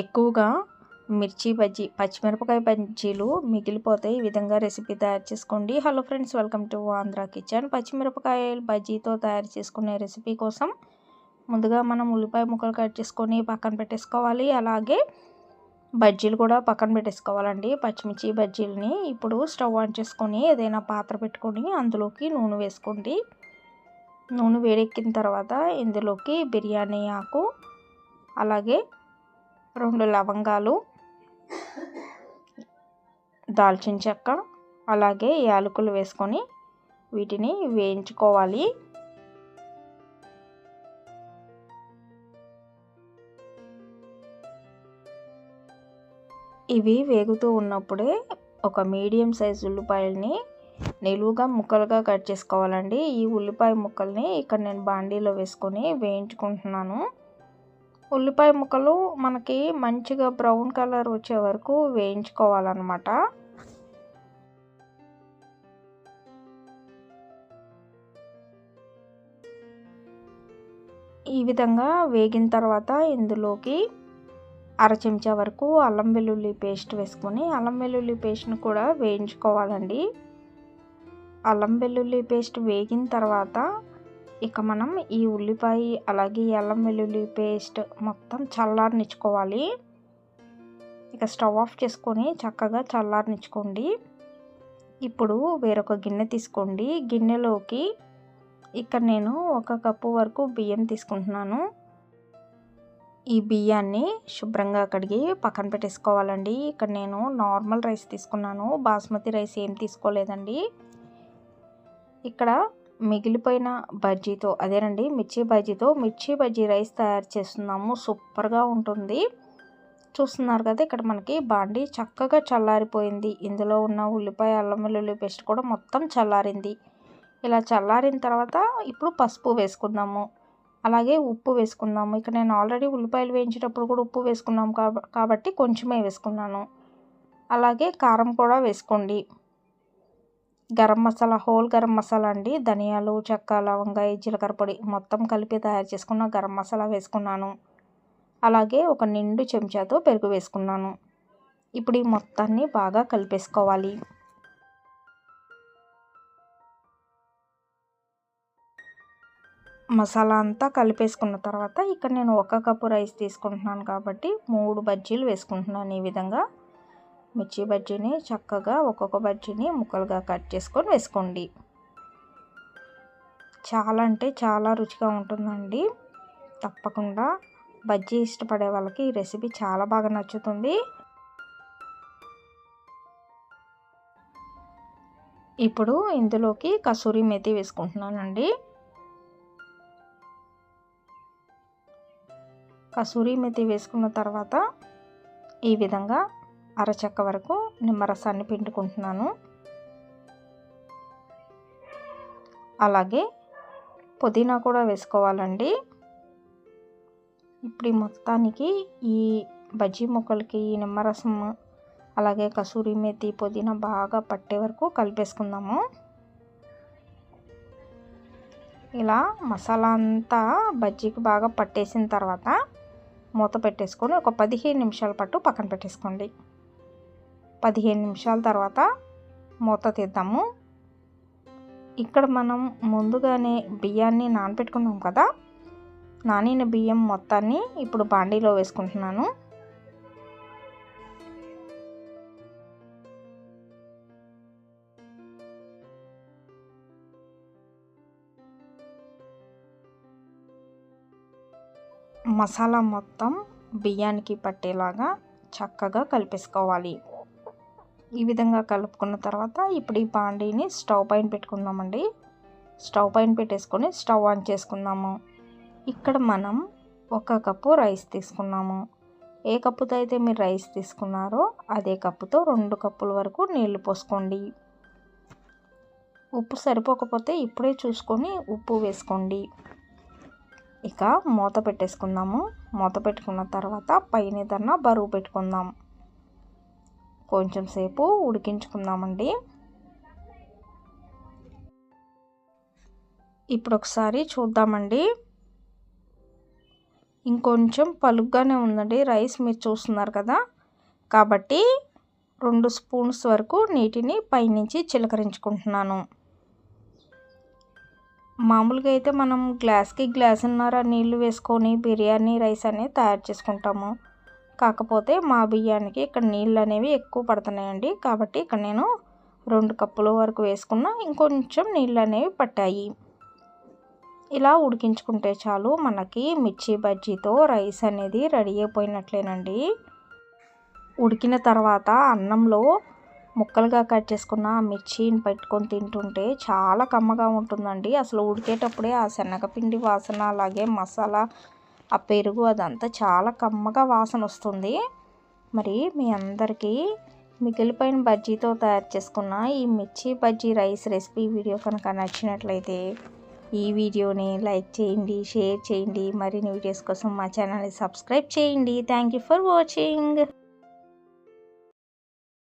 ఎక్కువగా మిర్చి బజ్జీ పచ్చిమిరపకాయ బజ్జీలు మిగిలిపోతే ఈ విధంగా రెసిపీ తయారు చేసుకోండి. Hello friends welcome to Andhra kitchen పచ్చిమిరపకాయ బజ్జీతో తయారు చేసుకునే రెసిపీ కోసం ముందుగా మనం ఉల్లిపాయ ముక్కలు కట్ చేసుకొని పక్కన పెట్టేసుకోవాలి. అలాగే బజ్జీలు కూడా పక్కన పెట్టేసుకోవాలండి. పచ్చిమిర్చి బజ్జీలని ఇప్పుడు స్టవ్ ఆన్ చేసుకొని ఏదైనా పాత్ర పెట్టుకొని అందులోకి నూనె వేసుకోండి. నూనె వేడెక్కిన తర్వాత ఇందులోకి బిర్యానీ ఆకు అలాగే రెండు లవంగాలు దాల్చిన చెక్క అలాగే యాలకులు వేసుకొని వీటిని వేయించుకోవాలి. ఇవి వేగుతూ ఉన్నప్పుడే ఒక మీడియం సైజ్ ఉల్లిపాయల్ని నిలువుగా ముక్కలుగా కట్ చేసుకోవాలండి. ఈ ఉల్లిపాయ ముక్కల్ని ఇక్కడ నేను బాండీలో వేసుకొని వేయించుకుంటున్నాను. ఉల్లిపాయ ముక్కలు మనకి మంచిగా బ్రౌన్ కలర్ వచ్చే వరకు వేయించుకోవాలన్నమాట. ఈ విధంగా వేగిన తర్వాత ఇందులోకి అర చెంచా వరకు అల్లం వెల్లుల్లి పేస్ట్ వేసుకొని అల్లం వెల్లుల్లి పేస్ట్ని కూడా వేయించుకోవాలండి. అల్లం వెల్లుల్లి పేస్ట్ వేగిన తర్వాత ఇక మనం ఈ ఉల్లిపాయ అలాగే అల్లం వెల్లుల్లి పేస్ట్ మొత్తం చల్లారనిచ్చుకోవాలి. ఇక స్టవ్ ఆఫ్ చేసుకొని చక్కగా చల్లారనిచ్చుకోండి. ఇప్పుడు వేరొక గిన్నె తీసుకోండి. గిన్నెలోకి ఇక్కడ నేను ఒక కప్పు వరకు బియ్యం తీసుకుంటున్నాను. ఈ బియ్యాన్ని శుభ్రంగా కడిగి పక్కన పెట్టేసుకోవాలండి. ఇక్కడ నేను నార్మల్ రైస్ తీసుకున్నాను. బాస్మతి రైస్ ఏం తీసుకోలేదండి. ఇక్కడ మిగిలిపోయిన బజ్జీతో అదేనండి మిర్చి బజ్జీతో మిర్చి బజ్జీ రైస్ తయారు చేస్తున్నాము. సూపర్గా ఉంటుంది. చూస్తున్నారు కదా ఇక్కడ మనకి బాండి చక్కగా చల్లారిపోయింది. ఇందులో ఉన్న ఉల్లిపాయ అల్లం వెల్లుల్లి పేస్ట్ కూడా మొత్తం చల్లారింది. ఇలా చల్లారిన తర్వాత ఇప్పుడు పసుపు వేసుకుందాము. అలాగే ఉప్పు వేసుకుందాము. ఇక్కడ నేను ఆల్రెడీ ఉల్లిపాయలు వేయించేటప్పుడు కూడా ఉప్పు వేసుకున్నాము కాబట్టి కొంచెమే వేసుకున్నాను. అలాగే కారం కూడా వేసుకోండి. గరం మసాలా హోల్ గరం మసాలా అండి. ధనియాలు చెక్క లవంగాయ జీలకర్ర పొడి మొత్తం కలిపి తయారు చేసుకున్న గరం మసాలా వేసుకున్నాను. అలాగే ఒక నిండు చెంచాతో పెరుగు వేసుకున్నాను. ఇప్పుడు ఈ మొత్తాన్ని బాగా కలిపేసుకోవాలి. మసాలా అంతా కలిపేసుకున్న తర్వాత ఇక్కడ నేను ఒక కప్పు రైస్ తీసుకుంటున్నాను కాబట్టి మూడు బజ్జీలు వేసుకుంటున్నాను ఈ విధంగా. మిర్చి బజ్జీని చక్కగా ఒక్కొక్క బజ్జీని ముక్కలుగా కట్ చేసుకొని వేసుకోండి. చాలా అంటే చాలా రుచిగా ఉంటుందండి. తప్పకుండా బజ్జీ ఇష్టపడే వాళ్ళకి ఈ రెసిపీ చాలా బాగా నచ్చుతుంది. ఇప్పుడు ఇందులోకి కసూరి మెతి వేసుకుంటున్నానండి. కసూరి మెతి వేసుకున్న తర్వాత ఈ విధంగా అరచక్క వరకు నిమ్మరసాన్ని పిండుకుంటున్నాను. అలాగే పుదీనా కూడా వేసుకోవాలండి. ఇప్పుడు ఈ మొత్తానికి ఈ బజ్జీ ముక్కలకి ఈ నిమ్మరసం అలాగే కసూరి మేతి పుదీనా బాగా పట్టే వరకు కలిపేసుకుందాము. ఇలా మసాలా అంతా బజ్జీకి బాగా పట్టేసిన తర్వాత మూత పెట్టేసుకొని ఒక పదిహేను నిమిషాల పాటు పక్కన పెట్టేసుకోండి. పదిహేను నిమిషాల తర్వాత మూత తీద్దాము. ఇక్కడ మనం ముందుగానే బియ్యాన్ని నానబెట్టుకున్నాం కదా నానిన బియ్యం మొత్తాన్ని ఇప్పుడు బాండీలో వేసుకుంటున్నాను. మసాలా మొత్తం బియ్యానికి పట్టేలాగా చక్కగా కలిపేసుకోవాలి. ఈ విధంగా కలుపుకున్న తర్వాత ఇప్పుడు ఈ పాండీని స్టవ్ పైన పెట్టుకుందామండి. స్టవ్ పైన పెట్టేసుకొని స్టవ్ ఆన్ చేసుకుందాము. ఇక్కడ మనం ఒక కప్పు రైస్ తీసుకున్నాము. ఏ కప్పుతో అయితే మీరు రైస్ తీసుకున్నారో అదే కప్పుతో రెండు కప్పుల వరకు నీళ్ళు పోసుకోండి. ఉప్పు సరిపోకపోతే ఇప్పుడే చూసుకొని ఉప్పు వేసుకోండి. ఇక మూత పెట్టేసుకుందాము. మూత పెట్టుకున్న తర్వాత పైన ఏదన్నా బరువు పెట్టుకుందాం. కొంచెం సేపు ఉడికించుకుందామండి. ఇప్పుడు ఒకసారి చూద్దామండి. ఇంకొంచెం పలుగ్గానే ఉందండి. రైస్ మీరు చూస్తున్నారు కదా. కాబట్టి రెండు స్పూన్స్ వరకు నీటిని పైనుంచి చిలకరించుకుంటున్నాను. మామూలుగా అయితే మనం గ్లాస్కి గ్లాసున్నర నీళ్ళు వేసుకొని బిర్యానీ రైస్ అనేది తయారు చేసుకుంటాము. కాకపోతే మా బియ్యానికి ఇక్కడ నీళ్ళు అనేవి ఎక్కువ పడుతున్నాయండి. కాబట్టి ఇక్కడ నేను రెండు కప్పుల వరకు వేసుకున్న ఇంకొంచెం నీళ్ళు అనేవి పట్టాయి. ఇలా ఉడికించుకుంటే చాలు మనకి మిర్చి బజ్జీతో రైస్ అనేది రెడీ అయిపోయినట్లేనండి. ఉడికిన తర్వాత అన్నంలో ముక్కలుగా కట్ చేసుకున్న మిర్చిని పెట్టుకొని తింటుంటే చాలా కమ్మగా ఉంటుందండి. అసలు ఉడికేటప్పుడే ఆ శనగపిండి వాసన అలాగే మసాలా ఆ పెరుగు అదంతా చాలా కమ్మగా వాసన వస్తుంది. మరి మీ అందరికీ మిగిలిపోయిన బజ్జీతో తయారు చేసుకున్న ఈ మిర్చి బజ్జీ రైస్ రెసిపీ వీడియో కనుక నచ్చినట్లయితే ఈ వీడియోని లైక్ చేయండి షేర్ చేయండి. మరిన్ని వీడియోస్ కోసం మా ఛానల్ని సబ్స్క్రైబ్ చేయండి. Thank you for watching.